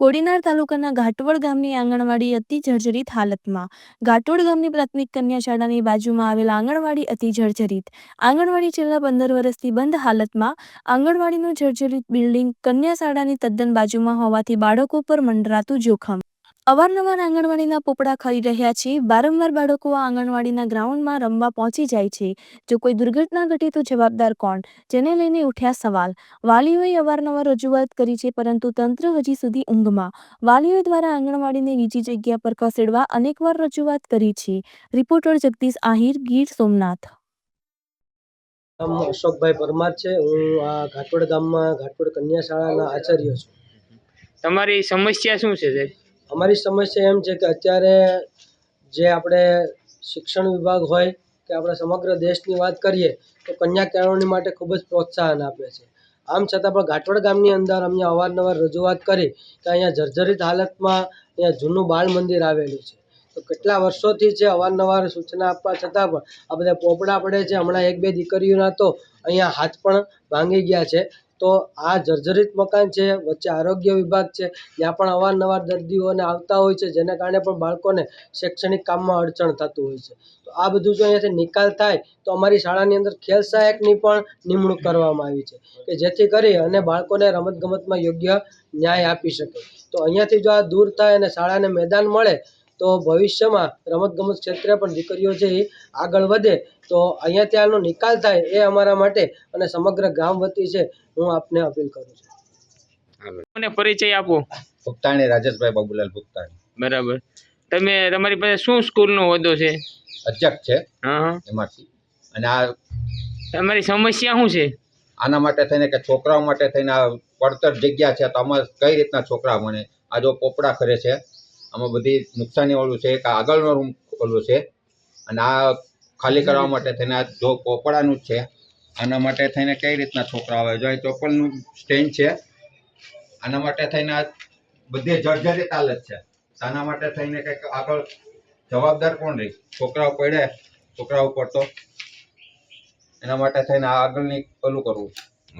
કોડીનાર તાલુકાના ઘાટવડ ગામની આંગણવાડી અતિ જર્જરિત હાલતમાં. ઘાટવડ ગામની પ્રાથમિક કન્યા શાળાની બાજુમાં આવેલા આંગણવાડી અતિ જર્જરિત. આંગણવાડી છેલ્લા પંદર વર્ષથી બંધ હાલતમાં. આંગણવાડીનું જર્જરિત બિલ્ડિંગ કન્યા શાળાની તદ્દન બાજુમાં હોવાથી બાળકો પર મંડરાતું જોખમ. અવારનવાર આંગણવાડીના પોપડા ખાઈ રહ્યા છે. વારંવાર બાળકો આ આંગણવાડીના ગ્રાઉન્ડમાં રમવા પહોંચી જાય છે. જો કોઈ દુર્ઘટના ઘટે તો જવાબદાર કોણ? જેને લઈને ઉઠ્યા સવાલ. વાલીઓએ અવારનવાર રજૂઆત કરી છે પરંતુ તંત્ર હજી સુધી ઊંઘમાં. વાલીઓ દ્વારા આંગણવાડીને બીજી જગ્યા પર ખસેડવા અનેકવાર રજૂઆત કરી છે. રિપોર્ટર જગદીશ આહિર ગીર સોમનાથ. અશોકભાઈ પરમાર છે. હું આ ઘાટવડ ગામમાં ઘાટવડ કન્યા શાળાના આચાર્ય છું. તમારી સમસ્યા શું છે સાહેબ? અમારી સમસ્યા એમ છે કે અત્યારે જે આપણે શિક્ષણ વિભાગ હોય કે આપણે સમગ્ર દેશની વાત કરીએ, તો કન્યા કેળવણી માટે ખૂબ જ પ્રોત્સાહન આપે છે. આમ છતાં પણ ઘાટવડ ગામની અંદર અમને અવારનવાર રજૂઆત કરી કે અહીંયા જર્જરિત હાલતમાં અહીંયા જૂનું બાળ મંદિર આવેલું છે. તો કેટલા વર્ષોથી છે અવારનવાર સૂચના આપવા છતાં પણ આ બધા પોપડા પડે છે. હમણાં એક બે દીકરીઓના તો અહીંયા હાથ પણ ભાંગી ગયા છે. તો આ જર્જરિત મકાન છે, વચ્ચે આરોગ્ય વિભાગ છે, ત્યાં પણ અવારનવાર દર્દીઓને આવતા હોય છે, જેના કારણે પણ બાળકોને શૈક્ષણિક કામમાં અડચણ થતું હોય છે. તો આ બધું જો અહીંયાથી નિકાલ થાય, તો અમારી શાળાની અંદર ખેલ સહાયકની પણ નિમણૂક કરવામાં આવી છે, કે જેથી કરી અને બાળકોને રમતગમતમાં યોગ્ય ન્યાય આપી શકે. તો અહીંયાથી જો આ દૂર થાય અને શાળાને મેદાન મળે તો ભવિષ્યમાં રમતગમત ક્ષેત્રે પણ દીકરીઓ છે એ આગળ વધે તો અહીંયા ત્યાંનો નિકાલ થાય એ અમારા માટે અને સમગ્ર ગામ વતી છે હું આપને અપીલ કરું છું. મને પરિચય આપો. ભુક્તાણી રાજેશભાઈ બાબુલાલ ભુક્તાણી બરાબર. તમે તમારી પાસે શું સ્કૂલનો હોદ્દો છે? અધ્યક્ષ છે. હા હા. એમાંથી. અને આ તમારી સમસ્યા શું છે? આના માટે થઈને કે છોકરાઓ માટે થઈને આ પડતર જગ્યા છે તો આમાં કઈ રીતના છોકરા ભણે? આ જો પોપડા ખરે છે આમાં બધી નુકસાની વાળું છે કે આગળનો રૂમ ઓલું છે. અને આ ખાલી કરવા માટે થઈને આ જો પોપડાનું જ છે. આના માટે થઈને કઈ રીતના છોકરા આવે? જો અહીં ચોપલનું સ્ટેન્ડ છે, આના માટે થઈને આ બધી જર્જરિત હાલત છે. આના માટે થઈને કંઈક આગળ જવાબદાર કોણ રહી? છોકરાઓ પડે, છોકરાઓ ઉપર તો એના માટે થઈને આગળની પેલું કરવું